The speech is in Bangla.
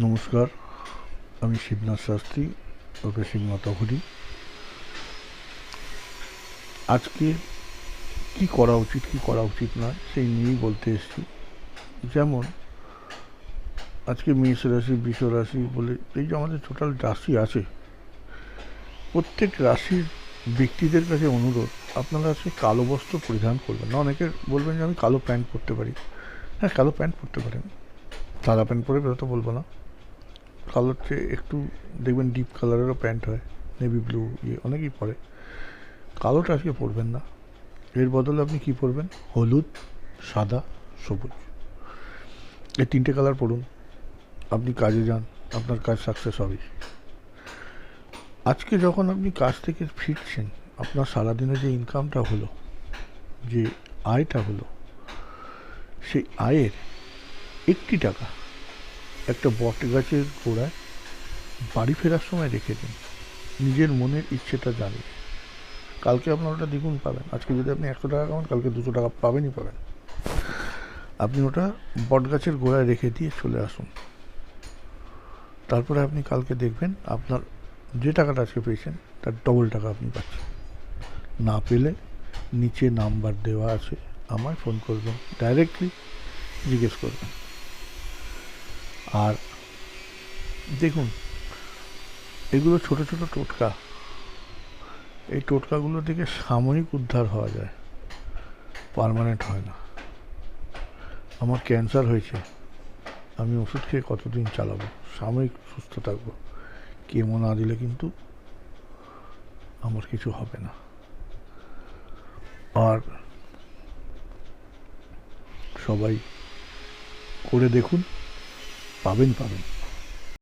নমস্কার, আমি শিবনাথ শাস্ত্রী, ওকে শিবনাথ অঘরি। আজকে কি করা উচিত, কি করা উচিত নয়, সেই নিয়েই বলতে এসেছি। যেমন, আজকে মেষ রাশি, বৃষ রাশি বলে, এই যে আমাদের টোটাল রাশি আছে, প্রত্যেক রাশির ব্যক্তিদের কাছে অনুরোধ, আপনারা আজকে কালো বস্ত্র পরিধান করবেন। না, অনেকে বলবেন যে আমি কালো প্যান্ট পরতে পারি। হ্যাঁ কালো প্যান্ট পরতে পারেন। সাদা প্যান্ট পরে বেরোতে বলব না। কালোর চেয়ে একটু দেখবেন ডিপ কালারেরও প্যান্ট হয় নেভি ব্লু ইয়ে অনেকেই পরে। কালোটা আজকে পরবেন না। এর বদলে আপনি কি পরবেন? হলুদ, সাদা, সবুজ। এই তিনটে কালার পরুন। আপনি কাজে যান, আপনার কাজ সাকসেস হবে আজকে যখন আপনি কাজ থেকে ফিরছেন, আপনার সারাদিনে যে ইনকামটা হলো, যে আয়টা হলো, সেই আয়ের একটি টাকা একটা বট গাছের গোড়ায় বাড়ি ফেরার সময় রেখে দিন নিজের মনের ইচ্ছেটা জানিয়ে কালকে আপনার ওটা দ্বিগুণ পাবেন। আজকে যদি আপনি একশো টাকা কামান, কালকে দুশো টাকা পাবেনই পাবেন। আপনি ওটা বট গাছের গোড়ায় রেখে দিয়ে চলে আসুন। তারপরে আপনি কালকে দেখবেন আপনার যে টাকাটা আজকে পেয়েছেন, তার ডবল টাকা আপনি পাচ্ছেন। না পেলে নিচে নাম্বার দেওয়া আছে। আমায় ফোন করবেন ডাইরেক্টলি জিজ্ঞেস করবেন। আর দেখুন, এগুলো ছোট ছোট টোটকা। এই টোটকাগুলো থেকে সাময়িক উদ্ধার হওয়া যায়। পার্মানেন্ট হয় না। আমার ক্যান্সার হয়েছে। আমি ওষুধ খেয়ে কতদিন চালাবো? সাময়িক সুস্থ থাকব। কেমো না দিলে কিন্তু আমার কিছু হবে না। আর সবাই করে দেখুন। পাবেন পাবেন।